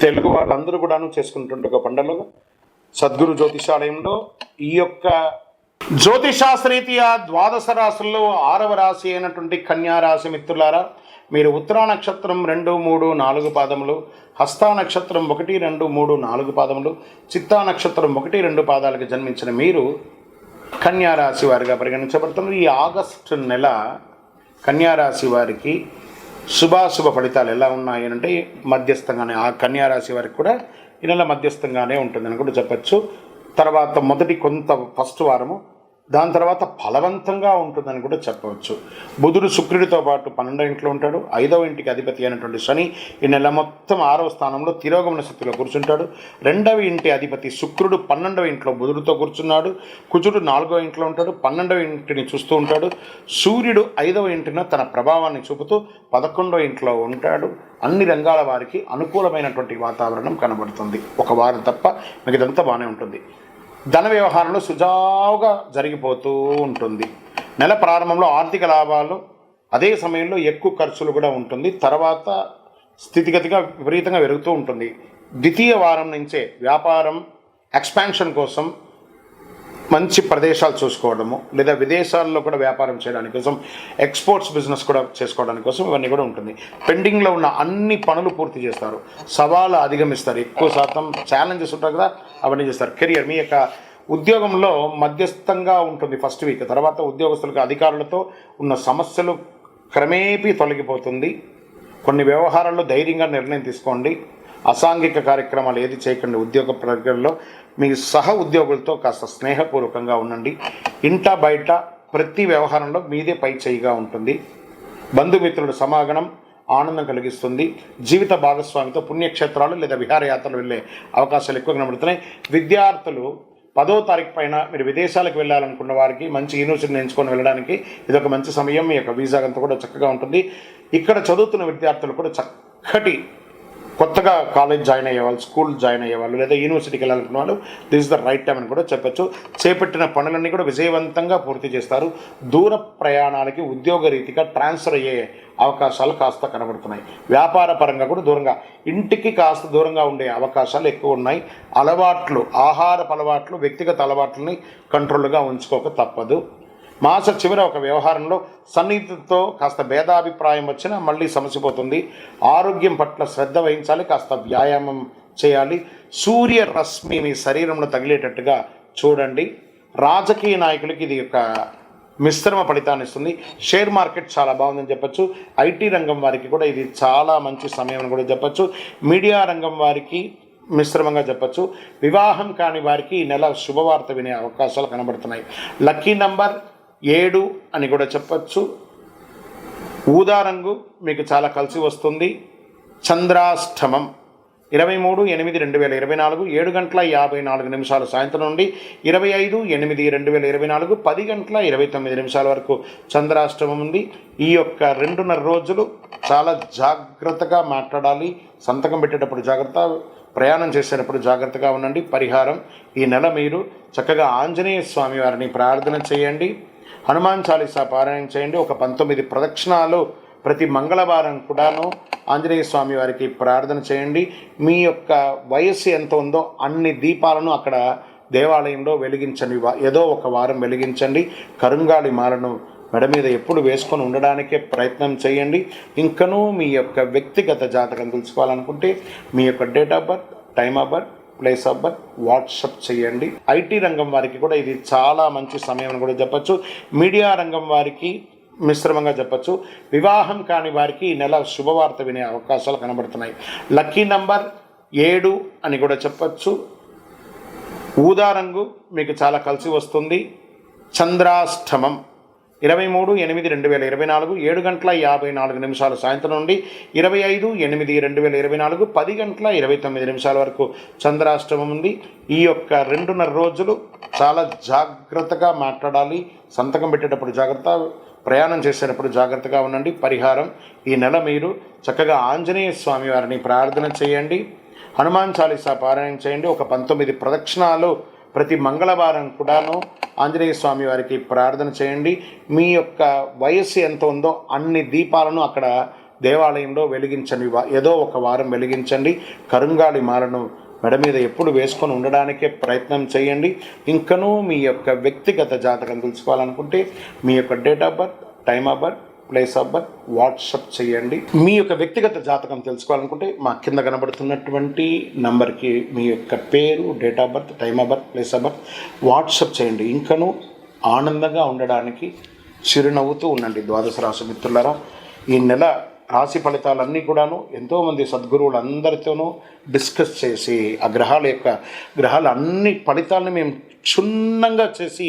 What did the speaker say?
తెలుగు వాళ్ళందరూ కూడాను చేసుకుంటుంటే ఒక పండుగ సద్గురు జ్యోతిషాలయంలో ఈ యొక్క జ్యోతిషాస్త్రీతీయ ద్వాదశ రాశుల్లో ఆరవ రాశి అయినటువంటి కన్యారాశి మిత్రులారా మీరు ఉత్తరా నక్షత్రం రెండు మూడు నాలుగు పాదములు హస్తా నక్షత్రం ఒకటి రెండు మూడు నాలుగు పాదములు చిత్తా నక్షత్రం ఒకటి రెండు పాదాలకు జన్మించిన మీరు కన్యారాశి వారిగా పరిగణించబడుతున్నారు. ఈ ఆగస్టు నెల కన్యారాశి వారికి శుభాశుభ ఫలితాలు ఎలా ఉన్నాయి అంటే మధ్యస్థంగానే ఆ కన్యారాశి వారికి కూడా ఈ నెల మధ్యస్థంగానే ఉంటుందని కూడా చెప్పచ్చు. తర్వాత మొదటి కొంత ఫస్ట్ వారము దాని తర్వాత ఫలవంతంగా ఉంటుందని కూడా చెప్పవచ్చు. బుధుడు శుక్రుడితో పాటు పన్నెండో ఇంట్లో ఉంటాడు. ఐదవ ఇంటికి అధిపతి అయినటువంటి శని ఈ నెల మొత్తం ఆరవ స్థానంలో తిరోగమన స్థితిలో కూర్చుంటాడు. రెండవ ఇంటి అధిపతి శుక్రుడు పన్నెండవ ఇంట్లో బుధుడితో కూర్చున్నాడు. కుజుడు నాలుగవ ఇంట్లో ఉంటాడు. పన్నెండవ ఇంటిని చూస్తూ ఉంటాడు. సూర్యుడు ఐదవ ఇంటిన తన ప్రభావాన్ని చూపుతూ పదకొండవ ఇంట్లో ఉంటాడు. అన్ని రంగాల వారికి అనుకూలమైనటువంటి వాతావరణం కనబడుతుంది. ఒక వారం తప్ప మిగతంతా బాగానే ఉంటుంది. ధన వ్యవహారంలో సుజావుగా జరిగిపోతూ ఉంటుంది. నెల ప్రారంభంలో ఆర్థిక లాభాలు అదే సమయంలో ఎక్కువ ఖర్చులు కూడా ఉంటుంది. తర్వాత స్థితిగతిగా విపరీతంగా పెరుగుతూ ఉంటుంది. ద్వితీయ వారం నుంచే వ్యాపారం ఎక్స్పాన్షన్ కోసం మంచి ప్రదేశాలు చూసుకోవడము లేదా విదేశాల్లో కూడా వ్యాపారం చేయడానికి కోసం ఎక్స్పోర్ట్స్ బిజినెస్ కూడా చేసుకోవడానికి కోసం ఇవన్నీ కూడా ఉంటుంది. పెండింగ్లో ఉన్న అన్ని పనులు పూర్తి చేస్తారు. సవాలు అధిగమిస్తారు. ఎక్కువ శాతం ఛాలెంజెస్ ఉంటారు కదా అవన్నీ చేస్తారు. కెరియర్ మీ యొక్క ఉద్యోగంలో మధ్యస్థంగా ఉంటుంది ఫస్ట్ వీక్ తర్వాత ఉద్యోగస్తులకు అధికారులతో ఉన్న సమస్యలు క్రమేపీ తొలగిపోతుంది. కొన్ని వ్యవహారాల్లో ధైర్యంగా నిర్ణయం తీసుకోండి. అసాంఘిక కార్యక్రమాలు ఏది చేయకండి ఉద్యోగ ప్రక్రియలో మీ సహ ఉద్యోగులతో కాస్త స్నేహపూర్వకంగా ఉండండి. ఇంట బయట ప్రతి వ్యవహారంలో మీదే పై చేయిగా ఉంటుంది. బంధుమిత్రుల సమాగమం ఆనందం కలిగిస్తుంది. జీవిత భాగస్వామితో పుణ్యక్షేత్రాలు లేదా విహారయాత్రలు వెళ్ళే అవకాశాలు ఎక్కువ కనబడుతున్నాయి. విద్యార్థులు పదో తారీఖు పైన మీరు విదేశాలకు వెళ్ళాలనుకున్న వారికి మంచి యూనివర్సిటీని ఎంచుకొని వెళ్ళడానికి ఇది ఒక మంచి సమయం. మీ యొక్క వీసా అంతా కూడా చక్కగా ఉంటుంది. ఇక్కడ చదువుతున్న విద్యార్థులు కూడా చక్కటి కొత్తగా కాలేజ్ జాయిన్ అయ్యేవాళ్ళు స్కూల్ జాయిన్ అయ్యేవాళ్ళు లేదా యూనివర్సిటీకి వెళ్ళాలనుకున్న వాళ్ళు this is the right time అని కూడా చెప్పొచ్చు. చేపట్టిన పనులన్నీ కూడా విజయవంతంగా పూర్తి చేస్తారు. దూర ప్రయాణాలకి ఉద్యోగ రీతిగా ట్రాన్స్ఫర్ అయ్యే అవకాశాలు కాస్త కనబడుతున్నాయి. వ్యాపార పరంగా కూడా దూరంగా ఇంటికి కాస్త దూరంగా ఉండే అవకాశాలు ఎక్కువ ఉన్నాయి. అలవాట్లు ఆహారపు అలవాట్లు వ్యక్తిగత అలవాట్లని కంట్రోల్గా ఉంచుకోక తప్పదు. మాస చివర ఒక వ్యవహారంలో సన్నిహితులతో కాస్త భేదాభిప్రాయం వచ్చినా మళ్ళీ సమసిపోతుంది. ఆరోగ్యం పట్ల శ్రద్ధ వహించాలి కాస్త వ్యాయామం చేయాలి. సూర్య రశ్మి మీ శరీరంలో తగిలేటట్టుగా చూడండి. రాజకీయ నాయకులకి ఇది ఒక మిశ్రమ ఫలితాన్ని ఇస్తుంది. షేర్ మార్కెట్ చాలా బాగుందని చెప్పొచ్చు. ఐటీ రంగం వారికి కూడా ఇది చాలా మంచి సమయం అని కూడా చెప్పచ్చు. మీడియా రంగం వారికి మిశ్రమంగా చెప్పచ్చు. వివాహం కాని వారికి ఈ నెల శుభవార్త వినే అవకాశాలు కనబడుతున్నాయి. లక్కీ నంబర్ ఏడు అని కూడా చెప్పచ్చు. ఊదా రంగు మీకు చాలా కలిసి వస్తుంది. చంద్రాష్టమం ఇరవై మూడు ఎనిమిది రెండు వేల ఇరవై నాలుగు ఏడు గంటల యాభై నాలుగు నిమిషాలు సాయంత్రం నుండి ఇరవై ఐదు ఎనిమిది రెండు వేల ఇరవై నాలుగు పది గంటల ఇరవై తొమ్మిది నిమిషాల వరకు చంద్రాష్టమం ఉంది. ఈ యొక్క రెండున్నర రోజులు చాలా జాగ్రత్తగా మాట్లాడాలి. సంతకం పెట్టేటప్పుడు జాగ్రత్త ప్రయాణం చేసేటప్పుడు జాగ్రత్తగా ఉండండి. పరిహారం ఈ నెల మీరు చక్కగా ఆంజనేయ స్వామి వారిని ప్రార్థన చేయండి. హనుమాన్ చాలీసా పారాయణం చేయండి. ఒక పంతొమ్మిది ప్రదక్షిణాలు ప్రతి మంగళవారం కూడాను ఆంజనేయ స్వామి వారికి ప్రార్థన చేయండి. మీ యొక్క వయస్సు ఎంత ఉందో అన్ని దీపాలను అక్కడ దేవాలయంలో వెలిగించండి. ఏదో ఒక వారం వెలిగించండి. కరుంగాలి మాలను మెడ మీద ఎప్పుడు వేసుకొని ఉండడానికే ప్రయత్నం చేయండి. ఇంకనూ మీ యొక్క వ్యక్తిగత జాతకం తెలుసుకోవాలనుకుంటే మీ యొక్క date of birth time of birth place of birth WhatsApp చేయండి. ఐటీ రంగం వారికి కూడా ఇది చాలా మంచి సమయం అని కూడా చెప్పచ్చు. మీడియా రంగం వారికి మిశ్రమంగా చెప్పచ్చు. వివాహం కాని వారికి ఈ నెల శుభవార్త వినే అవకాశాలు కనబడుతున్నాయి. లక్కీ నంబర్ ఏడు అని కూడా చెప్పచ్చు. ఊదా రంగు మీకు చాలా కలిసి వస్తుంది. చంద్రాష్టమం. ఇరవై మూడు ఎనిమిది రెండు వేల ఇరవై నాలుగు ఏడు గంటల యాభై నాలుగు నిమిషాలు సాయంత్రం నుండి ఇరవై ఐదు ఎనిమిది రెండు వేల ఇరవై నాలుగు పది గంటల ఇరవై తొమ్మిది నిమిషాల వరకు చంద్రాష్టమం ఉంది. ఈ యొక్క రెండున్నర రోజులు చాలా జాగ్రత్తగా మాట్లాడాలి. సంతకం పెట్టేటప్పుడు జాగ్రత్త ప్రయాణం చేసేటప్పుడు జాగ్రత్తగా ఉండండి. పరిహారం ఈ నెల మీరు చక్కగా ఆంజనేయ స్వామి వారిని ప్రార్థన చేయండి. హనుమాన్ చాలీసా పారాయణ చేయండి. ఒక పంతొమ్మిది ప్రదక్షిణాలు ప్రతి మంగళవారం కూడాను ఆంజనేయ స్వామి వారికి ప్రార్థన చేయండి. మీ యొక్క వయస్సు ఎంత ఉందో అన్ని దీపాలను అక్కడ దేవాలయంలో వెలిగించండి. ఏదో ఒక వారం వెలిగించండి. కరుంగాలి మాలను మెడ మీద ఎప్పుడు వేసుకొని ఉండడానికే ప్రయత్నం చేయండి. ఇంకనూ మీ యొక్క వ్యక్తిగత జాతకం తెలుసుకోవాలనుకుంటే మీ యొక్క date of birth time of birth place of birth WhatsApp చేయండి. మీ యొక్క వ్యక్తిగత జాతకం తెలుసుకోవాలనుకుంటే మా కింద కనబడుతున్నటువంటి నంబర్కి మీ యొక్క పేరు date of birth time of birth place of birth WhatsApp చేయండి. ఇంకనూ ఆనందంగా ఉండడానికి చిరునవ్వుతూ ఉండండి ద్వాదశ రాశి మిత్రులరా. ఈ నెల రాశి ఫలితాలన్నీ కూడాను ఎంతోమంది సద్గురువులందరితోనూ డిస్కస్ చేసి ఆ గ్రహాల యొక్క గ్రహాల అన్ని ఫలితాలను మేము క్షుణ్ణంగా చేసి